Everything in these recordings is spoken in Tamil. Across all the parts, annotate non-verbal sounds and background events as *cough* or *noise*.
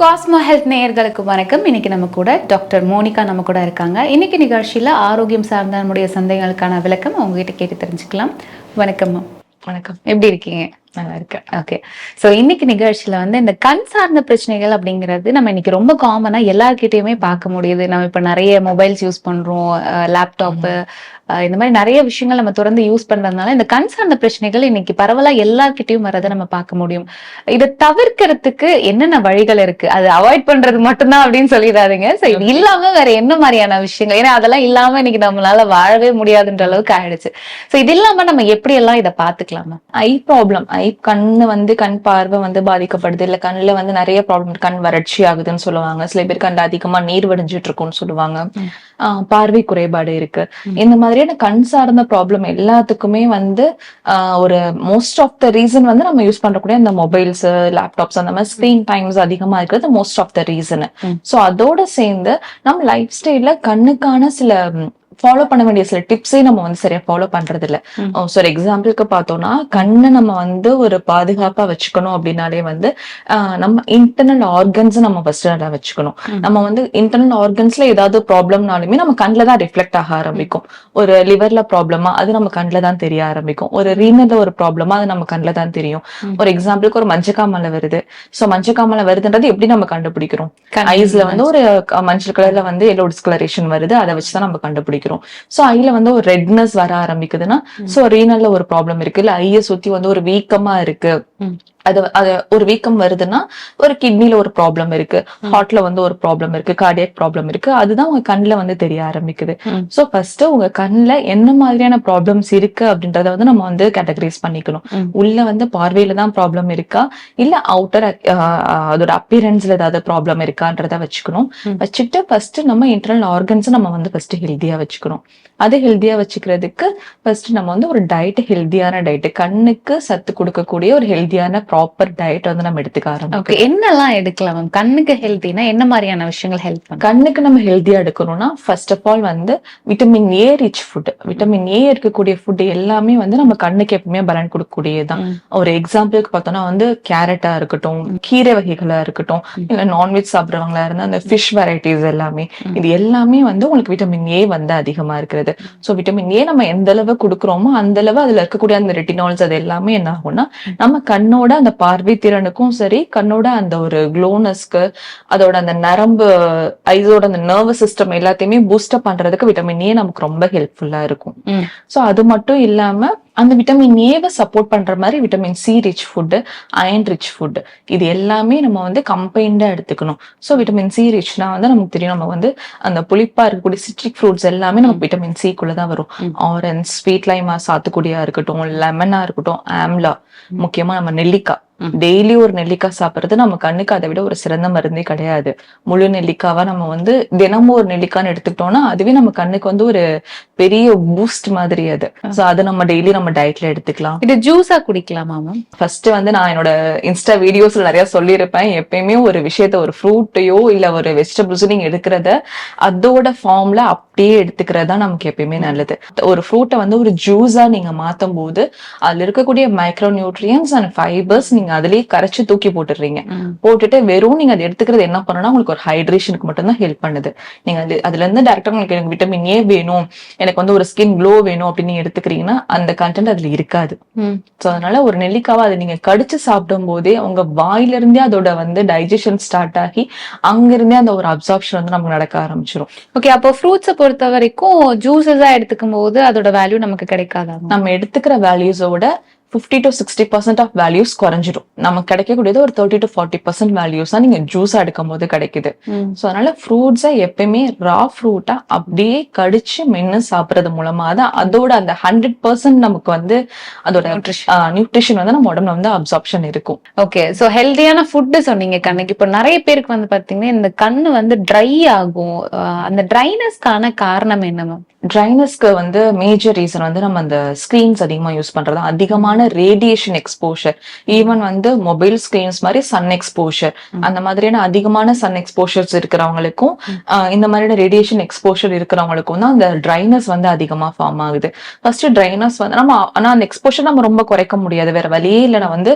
காஸ்மோ ஹெல்த் நேயர்களுக்கு வணக்கம். இன்னைக்கு நம்ம கூட டாக்டர் மோனிகா நம்ம கூட இருக்காங்க. இன்னைக்கு நிகழ்ச்சியில் ஆரோக்கியம் சார்ந்த நம்முடைய சந்தேகங்களுக்கான விளக்கம் அவங்க கிட்ட கேட்டு தெரிஞ்சுக்கலாம். வணக்கம் மேம். வணக்கம். எப்படி இருக்கீங்க? நல்லா இருக்கேன் ஓகே ஸோ இன்னைக்கு நிகழ்ச்சியில வந்து இந்த கண் சார்ந்த பிரச்சனைகள் அப்படிங்கிறது நம்ம இன்னைக்கு ரொம்ப காமனா எல்லார்கிட்டயுமே பார்க்க முடியுது. நம்ம இப்ப நிறைய மொபைல்ஸ் யூஸ் பண்றோம் லேப்டாப்பு இந்த மாதிரி நிறைய விஷயங்கள் நம்ம தொடர்ந்து யூஸ் பண்றதுனால இந்த கண் சார்ந்த பிரச்சனைகள் இன்னைக்கு பரவலா எல்லார்கிட்டயும் வரதை நம்ம பார்க்க முடியும். இதை தவிர்க்கிறதுக்கு என்னென்ன வழிகள் இருக்கு? அது அவாய்ட் பண்றது மட்டும்தான் அப்படின்னு சொல்லிடாதீங்க. ஸோ இது இல்லாம வேற என்ன மாதிரியான விஷயங்கள்? ஏன்னா அதெல்லாம் இல்லாம இன்னைக்கு நம்மளால வாழவே முடியாதுன்ற அளவுக்கு ஆயிடுச்சு. ஸோ இது இல்லாம நம்ம எப்படி எல்லாம் இதை பாத்துக்கலாமா ஐ ப்ராப்ளம் ஐ கண்ணு வந்து கண் பார்வை வந்து பாதிக்கப்படுது. இல்ல கண்ணுல வந்து நிறைய ப்ராப்ளம் கண் வறட்சி ஆகுதுன்னு சொல்லுவாங்க. சில பேர் கண்ணுல அதிகமா நீர் வடிஞ்சிட்டு இருக்கும்னு சொல்லுவாங்க. பார்வை குறைபாடு இருக்கு. இந்த மாதிரியான கண் சார்ந்த ப்ராப்ளம் எல்லாத்துக்குமே வந்து ஒரு மோஸ்ட் ஆஃப் த ரீசன் வந்து நம்ம யூஸ் பண்றக்கூடிய இந்த மொபைல்ஸ் லேப்டாப்ஸ் அந்த மாதிரி ஸ்கிரீன் டைம்ஸ் அதிகமா இருக்கிறது most of the reason. So அதோட சேர்ந்து நம்ம லைஃப் ஸ்டைல்ல கண்ணுக்கான சில ஃபாலோ பண்ண வேண்டிய சில டிப்ஸே நம்ம வந்து சரியா ஃபாலோ பண்றது இல்ல. ஸோ எக்ஸாம்பிளுக்கு பார்த்தோம்னா கண்ணை நம்ம வந்து ஒரு பாதுகாப்பா வச்சுக்கணும் அப்படின்னாலே வந்து ஆஹ் நம்ம இன்டர்னல் ஆர்கன்ஸ் நம்ம ஃபர்ஸ்ட் நல்லா வச்சுக்கணும். நம்ம வந்து இன்டர்னல் ஆர்கன்ஸ்ல ஏதாவது ப்ராப்ளம்னாலுமே நம்ம கண்ணில் தான் ரிஃப்ளெக்ட் ஆக ஆரம்பிக்கும். ஒரு லிவர்ல ப்ராப்ளமா அது நம்ம கண்ணில் தான் தெரிய ஆரம்பிக்கும். ஒரு ரீனல்ல ஒரு ப்ராப்ளமா அது நம்ம கண்ணில் தான் தெரியும். ஒரு எக்ஸாம்பிளுக்கு ஒரு மஞ்சக்காமலை வருது. ஸோ மஞ்சக்காமலை வருதுன்றது எப்படி நம்ம கண்டுபிடிக்கிறோம்? கண் ஐஸ்ல வந்து ஒரு மஞ்சள் கலர்ல வந்து எல்லோ டிஸ்கலரேஷன் வருது. அதை வச்சுதான் நம்ம கண்டுபிடிக்கிறோம். சோ ஐல வந்து ஒரு ரெட்னஸ் வர ஆரம்பிக்குதுன்னா சோ ரீனல்ல ஒரு ப்ராப்ளம் இருக்கு. இல்ல ஐய சுத்தி வந்து ஒரு வீக்கமா இருக்கு. அது அது ஒரு வீக்கம் வருதுன்னா ஒரு கிட்னில ஒரு ப்ராப்ளம் இருக்கு. ஹார்ட்ல வந்து ஒரு ப்ராப்ளம் இருக்கு. கார்டியக் ப்ராப்ளம் இருக்கு. அதுதான் உங்க கண்ணுல வந்து தெரிய ஆரம்பிக்குது. சோ ஃபர்ஸ்ட் உங்க கண்ணுல என்ன மாதிரியான ப்ராப்ளம்ஸ் இருக்கு அப்படின்றத வந்து நம்ம வந்து கேட்டகரைஸ் பண்ணிக்கணும். உள்ள வந்து பார்வையில தான் ப்ராப்ளம் இருக்கா? இல்ல அவுட்டர் அதோட அப்பியரன்ஸ்ல ஏதாவது ப்ராப்ளம் இருக்கான்றத வச்சுக்கணும். வச்சுட்டு ஃபர்ஸ்ட் நம்ம இன்டர்னல் ஆர்கன்ஸ் நம்ம வந்து ஃபர்ஸ்ட் ஹெல்த்தியா வச்சுக்கணும். அது ஹெல்த்தியா வச்சுக்கிறதுக்கு ஃபர்ஸ்ட் நம்ம வந்து ஒரு டயட் ஹெல்த்தியான டயட் கண்ணுக்கு சத்து கொடுக்கக்கூடிய ஒரு ஹெல்த்தியான ப்ராப்பர் டயட் வந்து நம்ம எடுத்துக்க ஆரம்பிக்கணும். ஓகே என்னெல்லாம் எடுக்கலாம் மேம் கண்ணுக்கு ஹெல்த்தினா என்ன மாதிரியான விஷயங்கள் ஹெல்ப் பண்ணும்? கண்ணுக்கு நம்ம ஹெல்த்தியா எடுக்கணும்னா ஃபர்ஸ்ட் ஆஃப் ஆல் வந்து vitamin A rich food vitamin A இருக்கக்கூடிய ஃபுட் எல்லாமே வந்து நம்ம கண்ணுக்கு எப்பவுமே பலன் கொடுக்கக்கூடியதுதான். ஒரு எக்ஸாம்பிளுக்கு பார்த்தோம்னா வந்து கேரட்டா இருக்கட்டும் கீரை வகைகளா இருக்கட்டும் இல்ல நான்வெஜ் சாப்பிடுறவங்களா இருந்தா அந்த ஃபிஷ் வெரைட்டிஸ் எல்லாமே இது எல்லாமே வந்து உங்களுக்கு விட்டமின் ஏ வந்து அதிகமா இருக்கிறது. சோ விட்டமின் ஏ நம்ம எந்த அளவு கொடுக்குறோமோ அந்த அளவு அதுல இருக்கக்கூடிய அந்த ரெட்டினால்ஸ் அது எல்லாமே என்ன ஆகும்னா நம்ம கண்ணோட அந்த பார்வை திறனுக்கும் சரி கண்ணோட அந்த ஒரு க்ளோனஸ்க்கு அதோட அந்த நரம்பு ஐஸோட அந்த நர்வஸ் சிஸ்டம் எல்லாத்தையுமே பூஸ்டப் பண்றதுக்கு விட்டமின் ஏ நமக்கு ரொம்ப ஹெல்ப்ஃபுல்லா இருக்கும். சோ அது மட்டும் இல்லாம அந்த விட்டமின் ஏவை சப்போர்ட் பண்ற மாதிரி vitamin C rich food iron rich food இது எல்லாமே நம்ம வந்து கம்பைண்டா எடுத்துக்கணும் சோ விட்டமின் சி ரிச்னா வந்து நமக்கு தெரியும் நம்ம வந்து அந்த புளிப்பா இருக்கக்கூடிய சிட்ரிக் ஃப்ரூட்ஸ் எல்லாமே நமக்கு விட்டமின் சி குள்ள தான் வரும். ஆரஞ்ச் ஸ்வீட் லைமா சாத்துக்குடியா இருக்கட்டும் லெமனா இருக்கட்டும் ஆம்லா முக்கியமா நம்ம நெல்லிக்காய். டெய்லி ஒரு நெல்லிக்காய் சாப்பிடுறது நம்ம கண்ணுக்கு அதை விட ஒரு சிறந்த மருந்தே கிடையாது. முழு நெல்லிக்காவா நம்ம வந்து தினமும் ஒரு நெல்லிக்கான்னு எடுத்துக்கிட்டோம்னா அதுவே நம்ம கண்ணுக்கு வந்து ஒரு பெரிய பூஸ்ட் மாதிரி அது. சோ அதை நம்ம டெய்லி நம்ம டயட்ல எடுத்துக்கலாம். இது ஜூஸா குடிக்கலாமா மேம் ஃபர்ஸ்ட் வந்து நான் என்னோட இன்ஸ்டா வீடியோஸ்ல நிறைய சொல்லியிருப்பேன். எப்பயுமே ஒரு விஷயத்த ஒரு ஃப்ரூட்டையோ இல்ல ஒரு வெஜிடபிள்ஸோ நீங்க எடுக்கிறத அதோட ஃபார்ம்ல அப்படியே எடுத்துக்கிறது தான் நமக்கு எப்பயுமே நல்லது. ஒரு ஃப்ரூட்டை வந்து ஒரு ஜூஸா நீங்க மாத்தும் போது அதுல இருக்கக்கூடிய மைக்ரோ நியூட்ரியன்ஸ் அண்ட் ஃபைபர்ஸ் நீங்க அதுலயே கரைச்சு தூக்கி போட்டுடுறீங்க ம். போட்டுட்டு வெறும் நீங்க அதை எடுத்துக்கிறது என்ன பண்ணணும்னா உங்களுக்கு ஒரு ஹைட்ரேஷனுக்கு மட்டும் தான் ஹெல்ப் பண்ணுது நீங்க அது அதுல இருந்து டேரக்டா உங்களுக்கு எனக்கு விட்டமின் ஏ வேணும் எனக்கு வந்து ஒரு ஸ்கின் க்ளோ வேணும் அப்படின்னு நீங்க எடுத்துக்கிறீங்கன்னா அந்த கண்டென்ட் அதுல இருக்காது. சோ அதனால ஒரு நெல்லிக்காவை அதை நீங்க கடிச்சு சாப்பிடும் போதே உங்க வாயில இருந்தே அதோட வந்து டைஜஷன் ஸ்டார்ட் ஆகி அங்க இருந்தே அந்த ஒரு அப்சார்ப்ஷன் வந்து நமக்கு நடக்க ஆரம்பிச்சிடும் ஓகே அப்போ ஃப்ரூட்ஸை பொறுத்த வரைக்கும் ஜூஸஸா எடுத்துக்கும் போது அதோட வேல்யூ நமக்கு கிடைக்காதா? நம்ம எடுத்துக்கிற வேல்யூஸோட 50 to sixty percent of values குறைஞ்சிடும் நமக்கு கிடைக்கக்கூடியது ஒரு thirty to forty percent values தான் நீங்க ஜூஸா எடுக்கும் போது கிடைக்குது. ஸோ அதனால ஃப்ரூட்ஸை எப்பயுமே ரா ஃப்ரூட்டா அப்படியே கடிச்சு மென்னு சாப்பிடுறது மூலமா தான் அதோட அந்த ஹண்ட்ரட் பர்சன்ட் நமக்கு வந்து அதோட நியூட்ரிஷன் வந்து நம்ம உடம்புல வந்து அப்சார்ப்ஷன் இருக்கும். ஓகே சோ ஹெல்தியான ஃபுட் சொன்னீங்க கண்ணுக்கு இப்போ நிறைய பேருக்கு வந்து பாத்தீங்கன்னா இந்த கண்ணு வந்து ட்ரை ஆகும். அந்த ட்ரைனஸ்க்கான காரணம் என்ன மேம் ட்ரைனஸ்க்கு வந்து மேஜர் ரீசன் வந்து நம்ம அந்த ஸ்கிரீன்ஸ் அதிகமா யூஸ் பண்றது அதிகமான ரேடியேஷன் எக்ஸ்போஷர் ஈவன் வந்து மொபைல் ஸ்கிரீன்ஸ் மாதிரி சன் எக்ஸ்போஷர் அந்த மாதிரியான அதிகமான சன் எக்ஸ்போஷர்ஸ் இருக்கிறவங்களுக்கும் இந்த மாதிரியான ரேடியேஷன் எக்ஸ்போஷர் இருக்கிறவங்களுக்கும் தான் அந்த ட்ரைனஸ் வந்து அதிகமா ஃபார்ம் ஆகுது. ஃபர்ஸ்ட் ட்ரைனஸ் வந்து நம்ம ஆனா அந்த எக்ஸ்போஷர் நம்ம ரொம்ப குறைக்க முடியாது. வேற வழியே இல்லை. நான் வந்து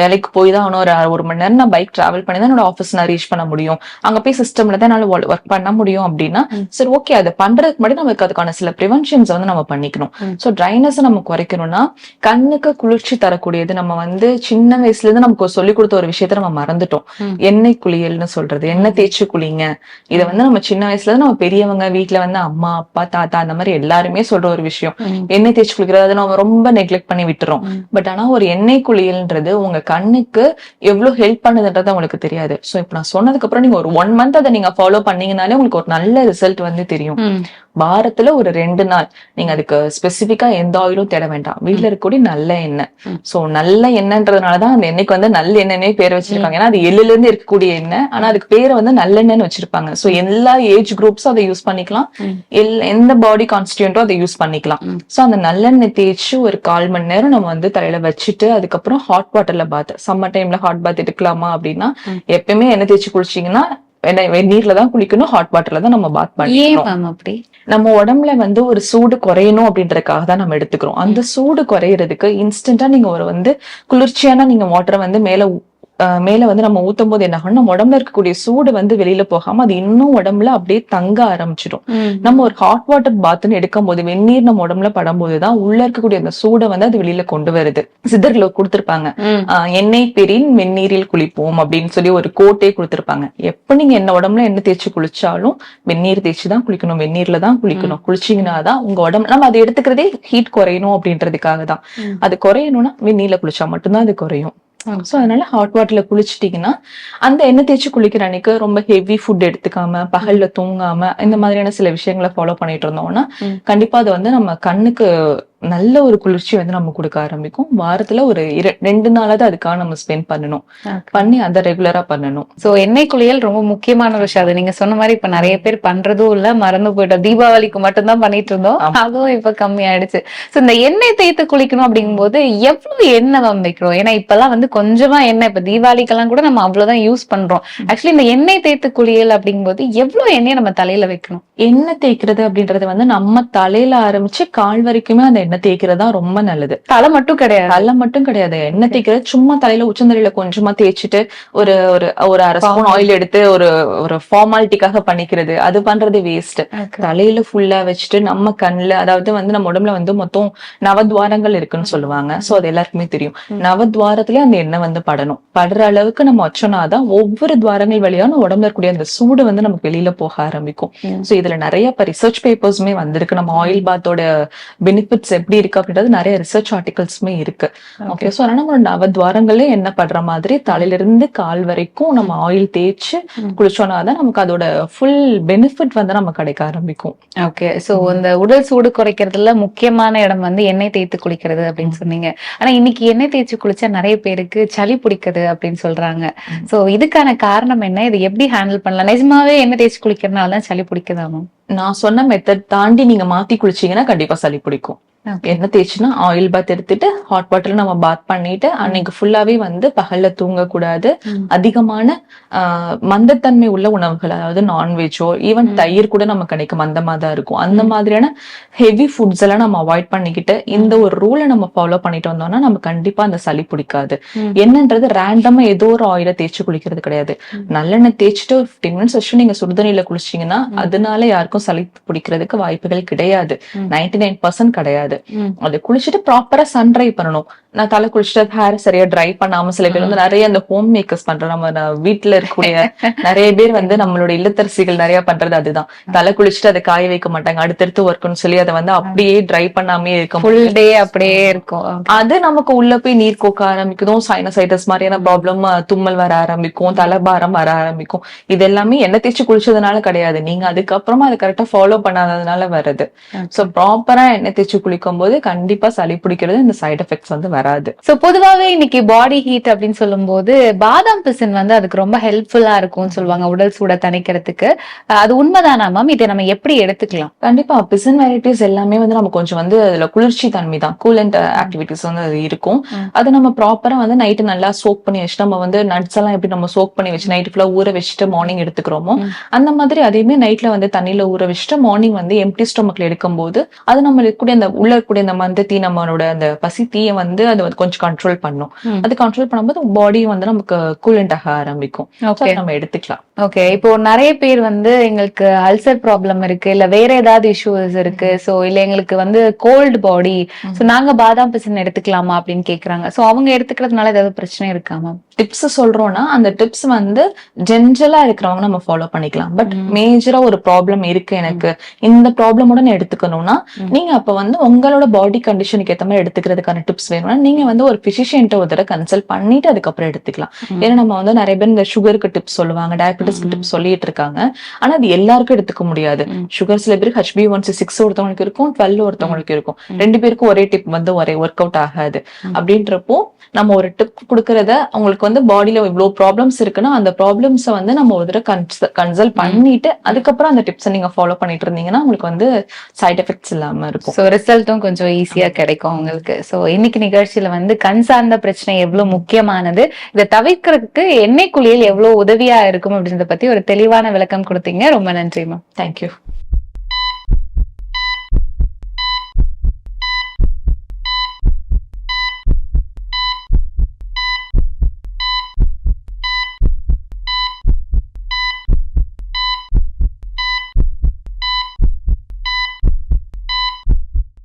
வேலைக்கு போய் தான் ஒரு ஒரு மணி நேரம் நான் பைக் டிராவல் பண்ணி தான் என்னோட ஆஃபீஸ் நான் ரீச் பண்ண முடியும். அங்க போய் சிஸ்டம்ல தான் என்னால ஒர்க் பண்ண முடியும் அப்படின்னா சரி ஓகே அதை பண்றதுக்கு முன்னாடி நமக்கு அதுக்கான சில ப்ரிவென்ஷன்ஸ் வந்து நம்ம பண்ணிக்கணும். ஸோ ட்ரைனஸ் நம்ம குறைக்கணும்னா கண்ணுக்கு குளிர்ச்சி தரக்கூடியது நம்ம வந்து சின்ன வயசுல இருந்து நமக்கு சொல்லி கொடுத்த ஒரு விஷயத்த நம்ம மறந்துட்டோம். எண்ணெய் குளியல்னு சொல்றது எண்ணெய் தேய்ச்சி குளிங்க. இதை வந்து நம்ம சின்ன வயசுல இருந்து நம்ம பெரியவங்க வீட்ல வந்து அம்மா அப்பா தாத்தா அந்த மாதிரி எல்லாருமே சொல்ற ஒரு விஷயம். எண்ணெய் தேய்ச்சி குளிக்கிறது அதை நம்ம ரொம்ப நெக்லெக்ட் பண்ணி விட்டுறோம். பட் ஆனா ஒரு எண்ணெய் குளியல்ன்றது உங்க கண்ணுக்கு எவ்வளவு ஹெல்ப் பண்ணுதுன்றது உங்களுக்கு தெரியாது. சோ இப்ப நான் சொன்னதுக்கு அப்புறம் நீங்க ஒரு ஒன் மந்த் அதை நீங்க ஃபாலோ பண்ணீங்கனாலே உங்களுக்கு ஒரு நல்ல ரிசல்ட் வந்து தெரியும். வாரத்துல ஒரு ரெண்டு நாள். நீங்க அதுக்கு ஸ்பெசிபிக்கா எந்த ஆயிலும் தேட வேண்டாம். வீட்ல இருக்கக்கூடிய நல்ல எண்ணெய். சோ நல்ல எண்ணெய்ன்றதுனாலதான் அந்த எண்ணெய்க்கு வந்து நல்ல எண்ணெய்னே பேர் வச்சிருக்காங்க. ஏன்னா அது எள்ளுல இருந்து இருக்கக்கூடிய எண்ணெய். ஆனா அதுக்கு பேரை வந்து நல்லெண்ணெய்னு வச்சிருப்பாங்க. சோ எல்லா ஏஜ் குரூப்ஸும் அதை யூஸ் பண்ணிக்கலாம். எந்த பாடி கான்ஸ்டியூண்டோ அதை யூஸ் பண்ணிக்கலாம். சோ அந்த நல்லெண்ணெய் தேய்ச்சி ஒரு கால் மணி நேரம் நம்ம வந்து தலையில வச்சுட்டு அதுக்கப்புறம் ஹாட் வாட்டர்ல பாத் சம்மர் டைம்ல ஹாட் பாத் எடுக்கலாமா அப்படின்னா. எப்பயுமே எண்ணெய் தேய்ச்சி குளிச்சீங்கன்னா வெந்நீர்ல தான் குளிக்கணும் ஹாட் வாட்டர்ல தான் நம்ம பாத் மேம் அப்படி? நம்ம உடம்புல வந்து ஒரு சூடு குறையணும் அப்படின்றதுக்காக தான் நம்ம எடுத்துக்கிறோம். அந்த சூடு குறையறதுக்கு இன்ஸ்டன்டா நீங்க ஒரு வந்து குளிர்ச்சியான நீங்க வாட்டரை வந்து மேல மேல வந்து நம்ம ஊத்தும் போது என்ன ஆகும் நம்ம உடம்புல இருக்கக்கூடிய சூடு வந்து வெளியில போகாம அது இன்னும் உடம்புல அப்படியே தங்க ஆரம்பிச்சிடும். நம்ம ஒரு ஹாட் வாட்டர் பாத்னு எடுக்கும் போது வெந்நீர் நம்ம உடம்புல படும்போது தான் உள்ள இருக்கக்கூடிய அந்த சூடை வந்து அது வெளியில கொண்டு வருது. சித்தர்ல கொடுத்திருப்பாங்க. எண்ணெய் பெரின் வெந்நீரில் குளிப்போம் அப்படின்னு சொல்லி ஒரு கோட்டே கொடுத்திருப்பாங்க. எப்ப நீங்க என்ன உடம்புல எண்ணெய் தேய்ச்சி குளிச்சாலும் வெந்நீர் தேய்ச்சி தான் குளிக்கணும் வெந்நீர்ல தான் குளிக்கணும். குளிச்சீங்கன்னா தான் உங்க உடம்பு நம்ம அதை எடுத்துக்கிறதே ஹீட் குறையணும் அப்படின்றதுக்காக தான். அது குறையணும்னா வெந்நீர்ல குளிச்சா மட்டும்தான் அது குறையும். சோ அதனால ஹாட் வாட்டர்ல குளிச்சிட்டீங்கன்னா அந்த எண்ணெய் தேய்ச்சி குளிக்கிற அன்னைக்கு ரொம்ப ஹெவி ஃபுட் எடுத்துக்காம பகல்ல தூங்காம இந்த மாதிரியான சில விஷயங்களை ஃபாலோ பண்ணிட்டு இருந்தோம்னா. கண்டிப்பா அது வந்து நம்ம கண்ணுக்கு நல்ல ஒரு குளிர்ச்சி வந்து நம்ம கொடுக்க ஆரம்பிக்கும். வாரத்துல ஒரு ரெண்டு நாளாவது அதுக்காக நம்ம ஸ்பெண்ட் பண்ணணும். பண்ணி அதை ரெகுலரா பண்ணணும். சோ எண்ணெய் குளியல் ரொம்ப முக்கியமான விஷயம். அது நீங்க சொன்ன மாதிரி இப்ப நிறைய பேர் பண்றதும் இல்ல மறந்து போயிட்டோம். தீபாவளிக்கு மட்டும்தான் பண்ணிட்டு இருந்தோம். அதுவும் இப்ப கம்மி ஆயிடுச்சு சோ இந்த எண்ணெய் தேய்த்து குளிக்கணும் அப்படிங்கும்போது எவ்வளவு எண்ணெய் மேம் வைக்கிறோம்? ஏன்னா இப்பெல்லாம் வந்து கொஞ்சமா எண்ணெய் இப்ப தீபாவளிக்கெல்லாம் கூட நம்ம அவ்வளவுதான் யூஸ் பண்றோம். ஆக்சுவலி இந்த எண்ணெய் தேய்த்து குளியல் அப்படிங்கும்போது எவ்வளவு எண்ணெயை நம்ம தலையில வைக்கணும்? எண்ணெய் தேய்க்கிறது அப்படின்றது வந்து நம்ம தலையில ஆரம்பிச்சு கால் வரைக்குமே அந்த எண்ணெய் தேய்க்கிறது தான் ரொம்ப நல்லது. தலை மட்டும் கிடையாது. தலை மட்டும் கிடையாது. எண்ணெய் தேய்க்கிறது சும்மா தலையில உச்சந்தலையில கொஞ்சமா தேய்ச்சிட்டு ஒரு ஒரு ஒரு அரை ஸ்பூன் ஆயில் எடுத்து ஒரு ஒரு ஃபார்மாலிட்டிக்காக பண்ணிக்கிறது. அது பண்றது வேஸ்ட். தலையில ஃபுல்லா வச்சுட்டு நம்ம கண்ணுல அதாவது வந்து நம்ம உடம்புல வந்து மொத்தம் நவத்வாரங்கள் இருக்குன்னு சொல்லுவாங்க. சோ அது எல்லாருக்குமே தெரியும். நவத்வாரத்திலே அந்த எண்ணெய் வந்து படணும். படுற அளவுக்கு நம்ம வச்சோம்னாதான் ஒவ்வொரு துவாரங்கள் வழியா நம்ம உடம்புல இருக்கக்கூடிய அந்த சூடு வந்து நமக்கு வெளியில போக ஆரம்பிக்கும். சோ இதுல நிறைய ரிசர்ச் பேப்பர்ஸ்மே வந்திருக்கு. நம்ம ஆயில் பாத்தோட பெனிஃபிட்ஸ் எப்படி இருக்கு அப்படின்றது நிறைய ரிசர்ச் ஆர்டிகல்ஸ்மே இருக்கு. ஓகே சோ அதனால நம்ம நவத்வாரங்களே என்ன படுற மாதிரி தலையில இருந்து கால் வரைக்கும் நம்ம ஆயில் தேய்ச்சு. குளிச்சோம்னா தான் நமக்கு அதோட ஃபுல் பெனிஃபிட் வந்து நம்ம கிடைக்க ஆரம்பிக்கும். ஓகே சோ இந்த உடல் சூடு குறைக்கிறதுல முக்கியமான இடம் வந்து எண்ணெய் தேய்த்து குளிக்கிறது அப்படின்னு சொன்னீங்க. ஆனா இன்னைக்கு எண்ணெய் தேய்ச்சி குளிச்சா நிறைய பேருக்கு சளி பிடிக்குது அப்படின்னு சொல்றாங்க. சோ இதுக்கான காரணம் என்ன? இது எப்படி ஹேண்டில் பண்ணலாம்? நிஜமாவே எண்ணெய் தேய்ச்சி குளிக்கிறதுனால தான் சளி பிடிக்குதாமா நான் சொன்ன மெத்தட் தாண்டி நீங்க மாத்தி குளிச்சீங்கன்னா கண்டிப்பா சளி பிடிக்கும். எண்ணெய் தேய்ச்சுன்னா ஆயில் பாத் எடுத்துட்டு ஹாட் வாட்டர்ல நம்ம பாத் பண்ணிட்டு அன்னைக்கு ஃபுல்லாவே வந்து பகல்ல தூங்க கூடாது. அதிகமான ஆஹ், மந்தத்தன்மை உள்ள உணவுகள் அதாவது நான்வெஜ்ஜோ ஈவன் தயிர் கூட நமக்கு கிடைக்கும். மந்தமா தான் இருக்கும். அந்த மாதிரியான ஹெவி ஃபுட்ஸ் எல்லாம் நம்ம அவாய்ட் பண்ணிக்கிட்டு இந்த ஒரு ரூலை நம்ம ஃபாலோ பண்ணிட்டு வந்தோம்னா நம்ம கண்டிப்பா அந்த சளி பிடிக்காது. என்னன்றது ரேண்டமா ஏதோ ஒரு ஆயில தேய்ச்சி குளிக்கிறது கிடையாது. நல்லெண்ணெய் தேய்ச்சிட்டு ஒரு ஃபிஃப்டீன் மினிட்ஸ் வச்சு நீங்க சுடுதண்ணில குளிச்சீங்கன்னா அதனால யாருக்கும் சளி பிடிக்கிறதுக்கு வாய்ப்புகள் கிடையாது. நைன்டி நைன் பர்சன்ட் கிடையாது. ம். அது குளிச்சுட்டு ப்ராப்பரா சன் ட்ரை பண்ணணும் நான் தலை குளிச்சுட்டு ஹேர் சரியா ட்ரை பண்ணாம சில பேர் வந்து நிறைய அந்த ஹோம் மேக்கர்ஸ் பண்றோம் நம்ம வீட்டுல இருக்கக்கூடிய *laughs* நிறைய பேர் வந்து நம்மளோட இல்லத்தரசிகள் நிறைய பண்றது அதுதான். தலை குளிச்சுட்டு அதை காய வைக்க மாட்டாங்க. அடுத்தடுத்து ஒர்க்குன்னு சொல்லி அதை வந்து அப்படியே ட்ரை பண்ணாமே இருக்க ஃபுல் டே அப்படியே இருக்கும். அது நமக்கு உள்ள போய் நீர் கோக்க ஆரம்பிக்குதும். சைனசைட்டிஸ் மாதிரியான ப்ராப்ளம் தும்மல் வர ஆரம்பிக்கும். தலைபாரம் வர ஆரம்பிக்கும். இது எல்லாமே எண்ணெய் தேய்ச்சி குளிச்சதுனால கிடையாது. நீங்க அதுக்கப்புறமா அதை கரெக்டா ஃபாலோ பண்ணாததுனால வருது சோ ப்ராப்பரா எண்ணெய் தேய்ச்சி குளிக்கும் போது கண்டிப்பா சளி பிடிக்கிறது இந்த சைடு எஃபெக்ட்ஸ் வந்து வராது. வராது. சோ பொதுவாவே இன்னைக்கு பாடி ஹீட் அப்படின்னு சொல்லும்போது பாதாம் பிசின் வந்து அதுக்கு ரொம்ப ஹெல்ப்ஃபுல்லா இருக்கும்னு சொல்லுவாங்க உடல் சூட தணிக்கிறதுக்கு. அது உண்மைதானா மேம் இதை நம்ம எப்படி எடுத்துக்கலாம்? கண்டிப்பா பிசன் வெரைட்டிஸ் எல்லாமே வந்து நம்ம கொஞ்சம் வந்து அதுல குளிர்ச்சி தன்மை தான். கூலண்ட் ஆக்டிவிட்டிஸ் வந்து அது இருக்கும். அது நம்ம ப்ராப்பரா வந்து நைட்டு நல்லா சோக் பண்ணி வச்சுட்டு நம்ம வந்து நட்ஸ் எல்லாம் எப்படி நம்ம சோக் பண்ணி வச்சு நைட் ஃபுல்லா ஊற வச்சுட்டு மார்னிங் எடுத்துக்கிறோமோ. அந்த மாதிரி அதையுமே நைட்ல வந்து தண்ணியில ஊற வச்சுட்டு மார்னிங் வந்து எம்டி ஸ்டொமக்ல எடுக்கும்போது அது நம்ம இருக்கக்கூடிய அந்த உள்ள இருக்கக்கூடிய அந்த மந்த தீ நம்மளோட அந்த பசி தீயை வந்து அது வந்து கொஞ்சம் கண்ட்ரோல் பண்ணும். அது கண்ட்ரோல் பண்ணும்போது பாடி வந்து நமக்கு கூலண்ட் ஆக ஆரம்பிக்கும். நம்ம எடுத்துக்கலாம். ஓகே இப்போ நிறைய பேர் வந்து எங்களுக்கு அல்சர் ப்ராப்ளம் இருக்கு இல்ல வேற ஏதாவது இஷ்யூஸ் இருக்கு. சோ இல்ல எங்களுக்கு வந்து கோல்டு பாடி சோ நாங்க பாதாம் பிசின் எடுத்துக்கலாமா அப்படின்னு கேக்குறாங்க. சோ அவங்க எடுத்துக்கிறதுனால ஏதாவது பிரச்சனை இருக்கா மேம் டிப்ஸ் சொல்றோம்னா அந்த டிப்ஸ் வந்து ஜென்ரலா இருக்கிறவங்க நம்ம ஃபாலோ பண்ணிக்கலாம். பட். மேஜரா ஒரு ப்ராப்ளம் இருக்கு எனக்கு. இந்த ப்ராப்ளமோட நான் எடுத்துக்கணும்னா. நீங்க அப்ப வந்து உங்களோட பாடி கண்டிஷனுக்கு ஏத்த மாதிரி எடுத்துக்கிறதுக்கான டிப்ஸ் வேணும்னா நீங்க வந்து ஒரு பிசிஷியன்ட்ட ஒரு தடவை கன்சல்ட் பண்ணிட்டு அதுக்கப்புறம் எடுத்துக்கலாம். ஏன்னா நம்ம வந்து நிறைய பேர் இந்த சுகருக்கு டிப்ஸ் சொல்லுவாங்க டயபெட்டிஸ்க்கு டிப்ஸ் சொல்லிட்டு இருக்காங்க ஆனா அது எல்லாருக்கும் எடுத்துக்க முடியாது. சுகர் சில பேருக்கு ஹெச்பி ஒன் சிக்ஸ் ஒருத்தவங்களுக்கு இருக்கும் டுவெல் ஒருத்தவங்களுக்கு இருக்கும். ரெண்டு பேருக்கும் ஒரே டிப் வந்து ஒரே ஒர்க் அவுட் ஆகாது. அப்படின்றப்போ நம்ம ஒரு டிப் கொடுக்கறத அவங்களுக்கு வந்து பாடியில இவ்வளவு ப்ராப்ளம்ஸ் இருக்குன்னா அந்த ப்ராப்ளம்ஸை வந்து நம்ம ஒரு தடவை கன்சல்ட் பண்ணிட்டு அதுக்கப்புறம் அந்த டிப்ஸை நீங்க ஃபாலோ பண்ணிட்டு இருந்தீங்கன்னா உங்களுக்கு வந்து சைட் எஃபெக்ட்ஸ் இல்லாம இருக்கும். சோ ரிசல்ட்டும் கொஞ்சம் ஈஸியா கிடைக்கும் உங்களுக்கு. சோ இன்னைக்கு நிகழ்ச்சியில வந்து கண் சார்ந்த பிரச்சனை எவ்வளவு முக்கியமானது இதை தவிர்க்கிறதுக்கு எண்ணெய் குளியல் எவ்வளவு உதவியா இருக்கும் அப்படின்றத பத்தி ஒரு தெளிவான விளக்கம் கொடுத்தீங்க. ரொம்ப நன்றி மேம் தேங்க்யூ